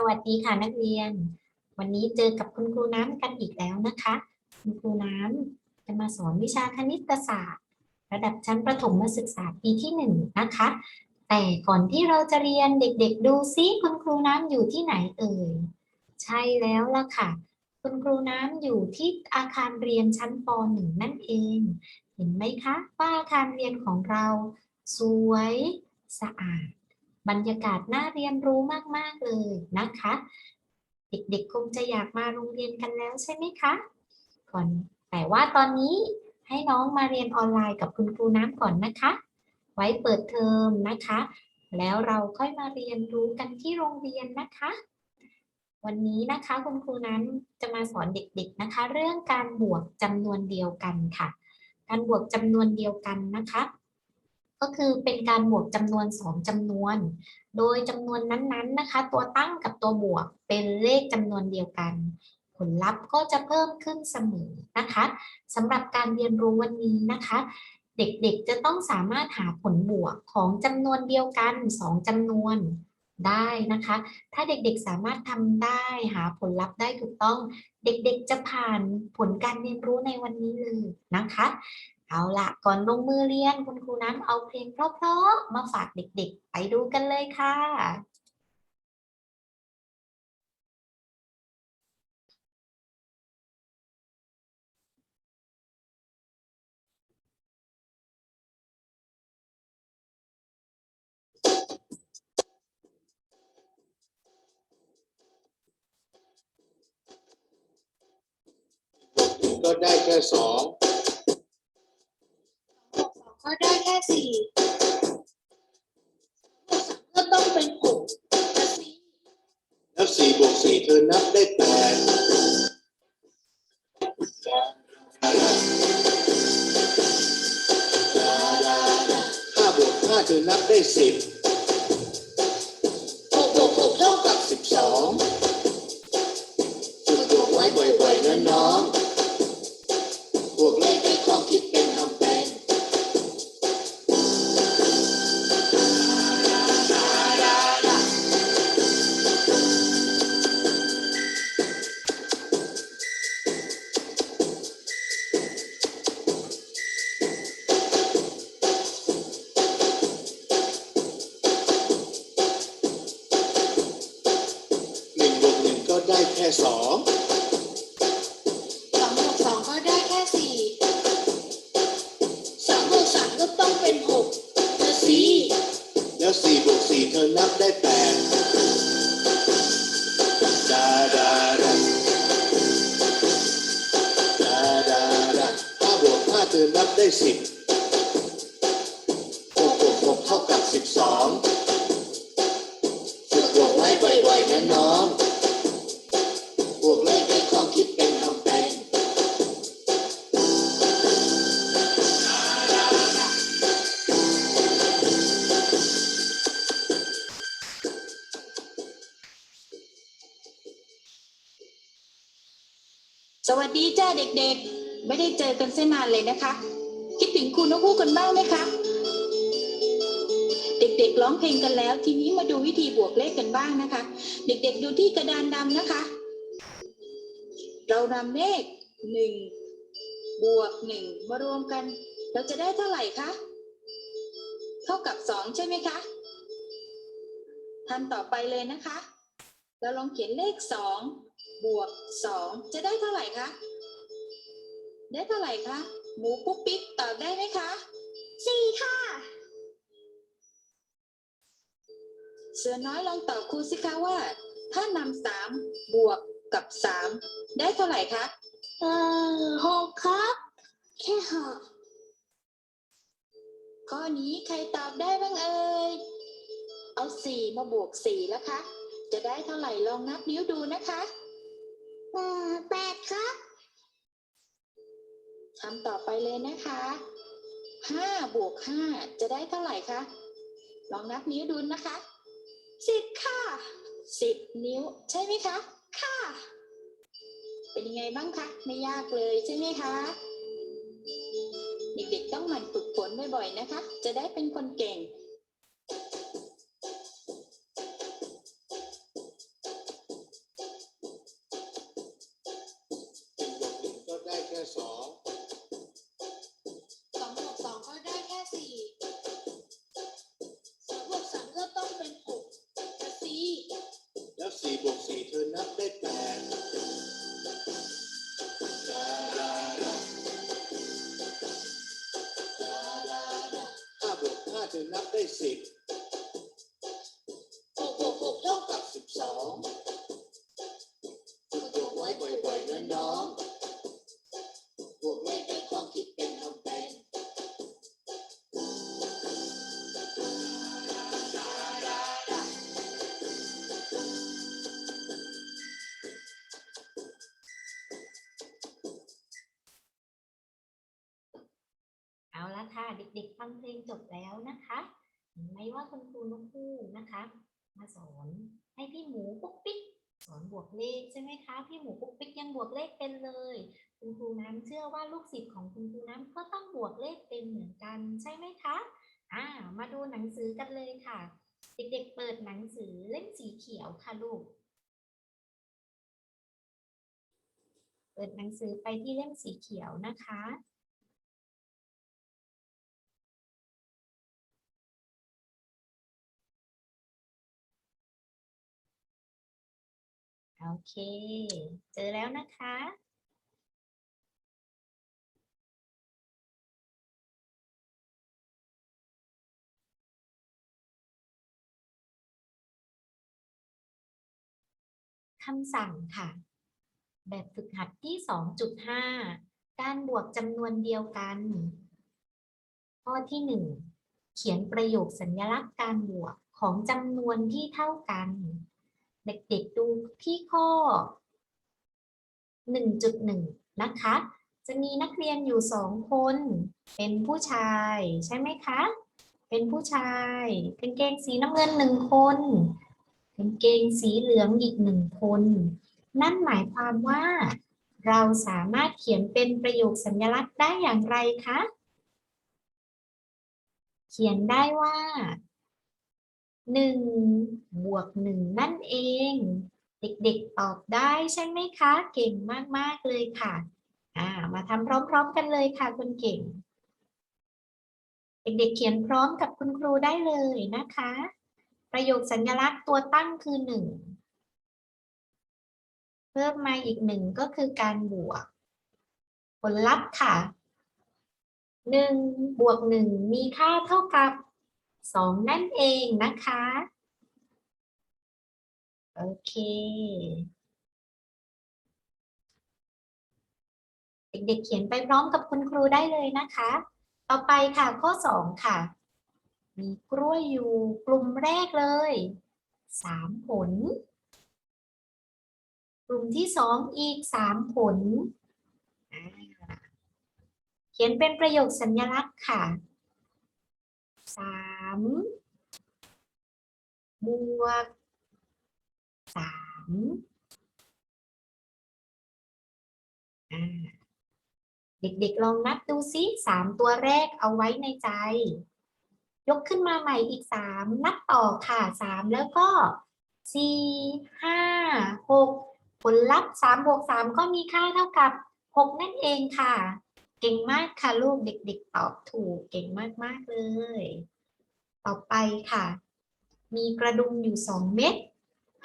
สวัสดีค่ะนักเรียน วันนี้เจอกับคุณครูน้ำกันอีกแล้วนะคะ คุณครูน้ำจะมาสอนวิชาคณิตศาสตร์ ระดับชั้นประถมศึกษาปีที่หนึ่งนะคะ แต่ก่อนที่เราจะเรียนเด็กๆ ดูซิคุณครูน้ำอยู่ที่ไหนเอ่ย ใช่แล้วล่ะค่ะ คุณครูน้ำอยู่ที่อาคารเรียนชั้นป .1 นั่นเอง เห็นไหมคะว่าอาคารเรียนของเรา สวย สะอาด บรรยากาศน่าเรียนรู้มาก ๆ เลยนะคะ เด็กๆ คงจะอยากมาโรงเรียนกันแล้วใช่ไหมคะก่อนแต่ว่าตอนนี้ให้น้องมาเรียนออนไลน์กับคุณครูน้ำก่อนนะคะ ไว้เปิดเทอมนะคะ แล้วเราค่อยมาเรียนรู้กันที่โรงเรียนนะคะ วันนี้นะคะคุณครูน้ำจะมาสอนเด็กๆนะคะ เรื่องการบวกจำนวนเดียวกันค่ะ การบวกจำนวนเดียวกันนะคะ ก็คือเป็นการบวกจำนวนสองจำนวน โดยจำนวนนั้นๆนะคะ ตัวตั้งกับตัวบวกเป็นเลขจำนวนเดียวกัน ผลลัพธ์ก็จะเพิ่มขึ้นเสมอนะคะสำหรับการเรียนรู้วันนี้นะคะ เด็กๆจะต้องสามารถหาผลบวกของจำนวนเดียวกันสองจำนวนได้นะคะ ถ้าเด็กๆสามารถทำได้หาผลลัพธ์ได้ถูกต้อง เด็กๆจะผ่านผลการเรียนรู้ในวันนี้เลยนะคะ เอาละก่อนลงมือเรียนคุณครูน้ำเอาเพลงเพราะๆมาฝากเด็กๆ ไปดูกันเลยค่ะ ก็ได้แค่สอง ก็ได้แค่สี่ก็ต้องเป็นหกแต่สี่แล้วสี่บวกสี่เธอนับได้แปดห้าบวกห้าเธอนับได้สิบหกบวกหกเท่ากับสิบสองฝึกบวกไว้บ่อยๆนะน้อง วกเลขให้ความคิดเป็นทำเป็นสวัสดีจ้าเด็กๆ ไม่ได้เจอกันเส้นนานเลยนะคะ คิดถึงคุณนกฮูกกันบ้างไหมคะ เด็กๆร้องเพลงกันแล้ว ทีนี้มาดูวิธีบวกเลขกันบ้างนะคะ เด็กๆดูที่กระดานดำนะคะ เรานำเลขหนึ่งบวกหนึ่งมารวมกัน เราจะได้เท่าไหร่คะ เท่ากับสองใช่ไหมคะทำต่อไปเลยนะคะ เราลองเขียนเลขสองบวกสองจะได้เท่าไหร่คะ ได้เท่าไหร่คะ หมูปุ๊กปิ๊กตอบได้ไหมคะสี่ค่ะ เสือน้อยลองตอบครูสิคะว่า ถ้านำสามบวก กับสามได้เท่าไหร่คะเออหกครับ แค่หกข้อนี้ใครตอบได้บ้างเอ่ยเอาสี่มาบวกสี่แล้วคะ จะได้เท่าไหร่ลองนับนิ้วดูนะคะเออแปดครับทำต่อไปเลยนะคะห้าบวกห้าจะได้เท่าไหร่คะลองนับนิ้วดูนะคะสิบค่ะสิบนิ้วใช่ไหมคะ เป็นยังไงบ้างคะ ไม่ยากเลยใช่ไหมคะ เด็กๆต้องหมั่นฝึกฝนบ่อยๆนะคะ จะได้เป็นคนเก่งก็ได้แค่สองสองบวกสองก็ได้แค่สี่สองบวกสามก็ต้องเป็นหกสี่แล้วสี่บวกสี่เธอนับได้แป เด็กๆฟังเพลงจบแล้วนะคะ เห็นไหมว่าคุณครูนกคู่นะคะ มาสอนให้พี่หมูปุ๊กปิ๊กสอนบวกเลขใช่ไหมคะ พี่หมูปุ๊กปิ๊กยังบวกเลขเป็นเลย คุณครูน้ำเชื่อว่าลูกศิษย์ของคุณครูน้ำก็ต้องบวกเลขเป็นเหมือนกันใช่ไหมคะอ่ามาดูหนังสือกันเลยค่ะ เด็กๆเปิดหนังสือเล่มสีเขียวค่ะลูก เปิดหนังสือไปที่เล่มสีเขียวนะคะ โอเค เจอแล้วนะคะ คำสั่งค่ะ แบบฝึกหัดที่ 2.5 การบวกจำนวนเดียวกัน ข้อที่ 1 เขียนประโยคสัญลักษณ์การบวกของจำนวนที่เท่ากัน เด็กๆดูที่ข้อ 1.1 นะคะ จะมีนักเรียนอยู่สองคน เป็นผู้ชายใช่ไหมคะ เป็นผู้ชายกางเกงสีน้ำเงินหนึ่งคนกางเกงสีเหลืองอีกหนึ่งคน นั่นหมายความว่า เราสามารถเขียนเป็นประโยคสัญลักษณ์ได้อย่างไรคะ เขียนได้ว่า หนึ่งบวกหนึ่งนั่นเอง เด็กๆตอบได้ใช่ไหมคะ เก่งมากๆเลยค่ะอ่ามาทำพร้อมๆกันเลยค่ะคุณเก่ง เด็กๆเขียนพร้อมกับคุณครูได้เลยนะคะ ประโยคสัญลักษณ์ตัวตั้งคือหนึ่งเพิ่มมาอีกหนึ่งก็คือการบวก ผลลัพธ์ค่ะหนึ่งบวกหนึ่งมีค่าเท่ากับ สองนั่นเองนะคะ โอเค เด็กๆเขียนไปพร้อมกับคุณครูได้เลยนะคะ ต่อไปค่ะข้อสองค่ะ มีกล้วยอยู่กลุ่มแรกเลยสามผล กลุ่มที่สองอีกสามผล เขียนเป็นประโยคสัญลักษณ์ค่ะ สามบวกสามเด็กๆลองนับดูซิสามตัวแรกเอาไว้ในใจ ยกขึ้นมาใหม่อีกสามนับต่อค่ะสามแล้วก็สี่ห้าหกผลลัพธ์สามบวกสามก็มีค่าเท่ากับหกนั่นเองค่ะ เก่งมากค่ะลูกเด็ก ๆ ตอบถูกเก่งมากๆเลย ต่อไปค่ะ มีกระดุมอยู่สองเม็ด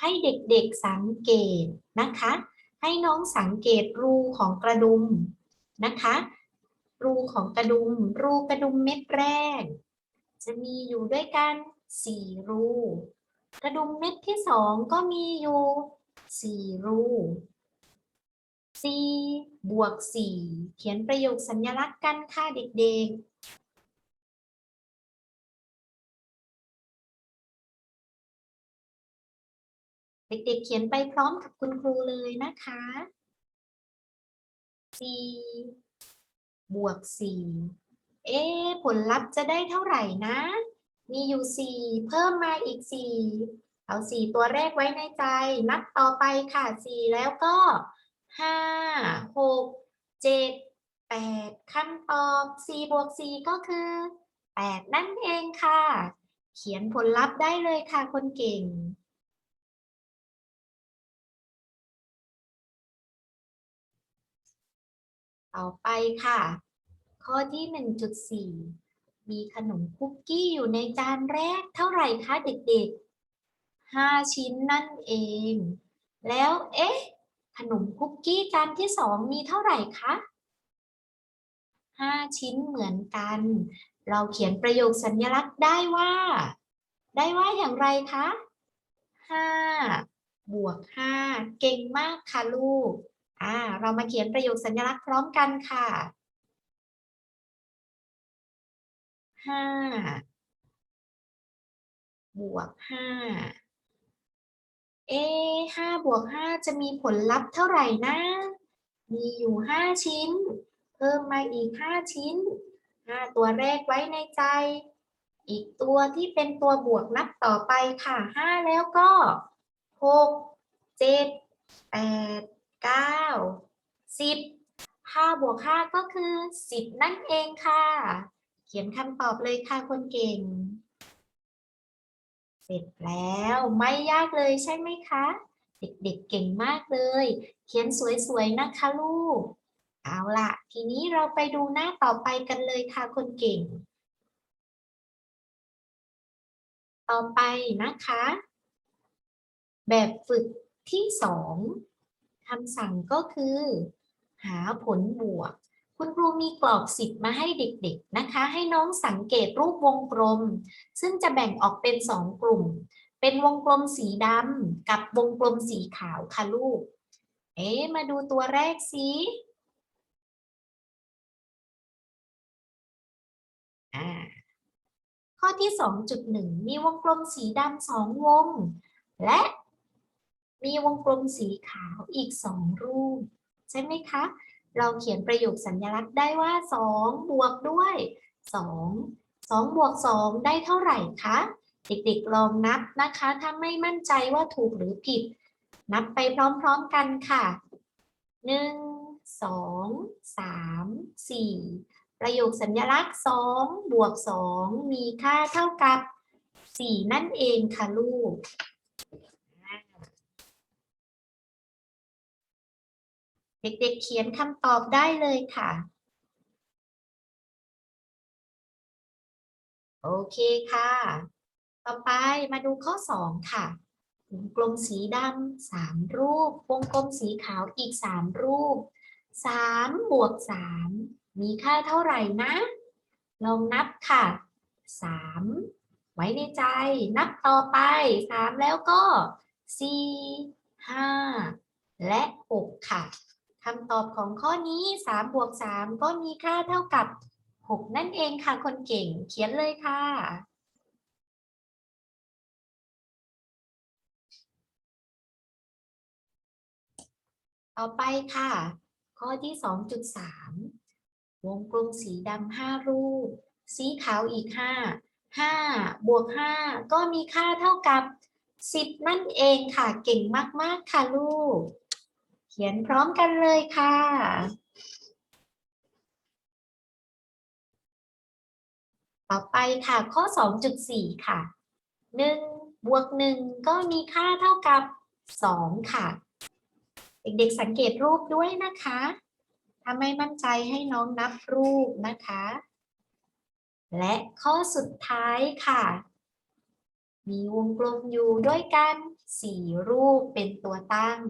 ให้เด็กๆสังเกตนะคะ ให้น้องสังเกตรูของกระดุมนะคะ รูของกระดุม รูกระดุมเม็ดแรก จะมีอยู่ด้วยกันสี่รู กระดุมเม็ดที่สองก็มีอยู่สี่รู สี่บวกสี่เขียนประโยคสัญลักษณ์กันค่ะเด็กๆเด็กๆ เขียนไปพร้อมกับคุณครูเลยนะคะสี่บวกสี่เอ๊ผลลัพธ์จะได้เท่าไหร่นะ มีอยู่สี่เพิ่มมาอีกสี่เอาสี่ตัวแรกไว้ในใจ นับต่อไปค่ะสี่แล้วก็ ห้าหกเจ็ดแปดคำตอบสี่บวกสี่ก็คือแปดนั่นเองค่ะ เขียนผลลัพธ์ได้เลยค่ะคนเก่งต่อไปค่ะ ข้อที่ 1.4 มีขนมคุกกี้อยู่ในจานแรกเท่าไหร่คะเด็กๆห้าชิ้นนั่นเอง แล้วเอ๊ะ ขนมคุกกี้จานที่สองมีเท่าไหร่คะห้าชิ้นเหมือนกัน เราเขียนประโยคสัญลักษณ์ได้ว่า ได้ว่าอย่างไรคะห้าบวกห้าเก่งมากค่ะลูก อ่า เรามาเขียนประโยคสัญลักษณ์พร้อมกันค่ะห้าบวกห้า เอ๊ห้าบวกห้าจะมีผลลัพธ์เท่าไหร่นะ มีอยู่ห้าชิ้น เพิ่มมาอีกห้าชิ้นห้าตัวแรกไว้ในใจ อีกตัวที่เป็นตัวบวกนับต่อไปค่ะห้าแล้วก็หกเจ็ดแปดเก้าสิบห้าบวกห้าก็คือสิบนั่นเองค่ะ เขียนคำตอบเลยค่ะคนเก่ง เสร็จแล้วไม่ยากเลยใช่ไหมคะ เด็กๆเก่งมากเลย เขียนสวยๆนะคะลูก เอาล่ะ ทีนี้เราไปดูหน้าต่อไปกันเลยค่ะคนเก่ง ต่อไปนะคะ แบบฝึกที่สองคำสั่งก็คือ หาผลบวก คุณครูมีกรอบสิบมาให้เด็กๆนะคะ ให้น้องสังเกตรูปวงกลม ซึ่งจะแบ่งออกเป็นสองกลุ่ม เป็นวงกลมสีดำกับวงกลมสีขาวค่ะลูก เอ๊ะมาดูตัวแรกสิข้อที่ 2.1 มีวงกลมสีดำสองวง และมีวงกลมสีขาวอีกสองรูป ใช่ไหมคะ เราเขียนประโยคสัญลักษณ์ได้ว่า2บวกด้วย 2 2บวก2ได้เท่าไหร่คะ เด็กๆลองนับนะคะ ถ้าไม่มั่นใจว่าถูกหรือผิด นับไปพร้อมๆกันค่ะ 1 2 3 4 ประโยคสัญลักษณ์2บวก2มีค่าเท่ากับ 4 นั่นเองค่ะลูก เด็กๆเขียนคำตอบได้เลยค่ะ โอเคค่ะ ต่อไปมาดูข้อ 2 ค่ะวงกลมสีดำสามรูป วงกลมสีขาวอีกสามรูปสามบวกสามมีค่าเท่าไหร่นะ ลองนับค่ะสามไว้ในใจนับต่อไปสามแล้วก็สี่ห้าและหกค่ะ คำตอบของข้อนี้สามบวกสามก็มีค่าเท่ากับหกนั่นเองค่ะ คนเก่งเขียนเลยค่ะ ต่อไปค่ะ ข้อที่ 2.3 วงกลมสีดำห้ารูป สีขาวอีก 5 5บวก5ก็มีค่าเท่ากับ 10 นั่นเองค่ะ เก่งมาก ๆ ค่ะลูก เขียนพร้อมกันเลยค่ะ ต่อไปค่ะข้อ 2.4 ค่ะ 1 บวก 1 ก็มีค่าเท่ากับ 2 ค่ะ เด็กๆสังเกตรูปด้วยนะคะถ้าไม่มั่นใจให้น้องนับรูปนะคะ และข้อสุดท้ายค่ะ มีวงกลมอยู่ด้วยกันสี่รูปเป็นตัวตั้ง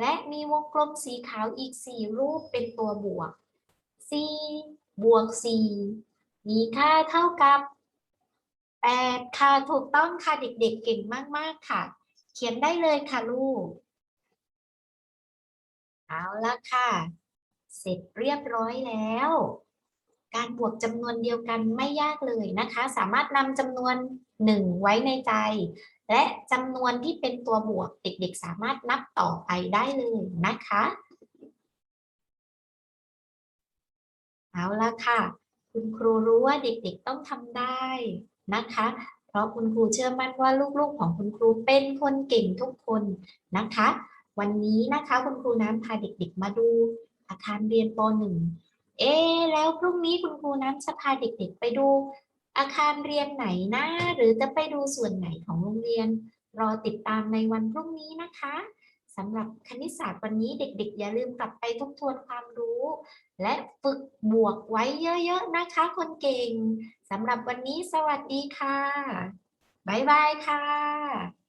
และมีวงกลมสีขาวอีกสี่รูปเป็นตัวบวก4บวก 4 มีค่าเท่ากับ 8 ค่ะ ถูกต้องค่ะ เด็กๆ เก่งมาก ๆ ค่ะ เขียนได้เลยค่ะลูก เอาละค่ะ เสร็จเรียบร้อยแล้ว การบวกจำนวนเดียวกันไม่ยากเลยนะคะ สามารถนำจำนวนหนึ่งไว้ในใจ และจำนวนที่เป็นตัวบวกเด็กๆ สามารถนับต่อไปได้เลยนะคะ เอาละค่ะ คุณครูรู้ว่าเด็กๆต้องทำได้นะคะ เพราะคุณครูเชื่อมั่นว่าลูกๆ ของคุณครูเป็นคนเก่งทุกคนนะคะ วันนี้นะคะคุณครูน้ำพาเด็กๆ มาดูอาคารเรียนป .1 เอ๊แล้วพรุ่งนี้คุณครูน้ำจะพาเด็กๆ ไปดูอาคารเรียนไหนนะหรือจะไปดูส่วนไหนของโรงเรียน รอติดตามในวันพรุ่งนี้นะคะสำหรับคณิตศาสตร์วันนี้เด็กๆ อย่าลืมกลับไปทบทวนความรู้ และฝึกบวกไว้เยอะๆนะคะ คนเก่งสำหรับวันนี้สวัสดีค่ะ บ๊ายบายค่ะ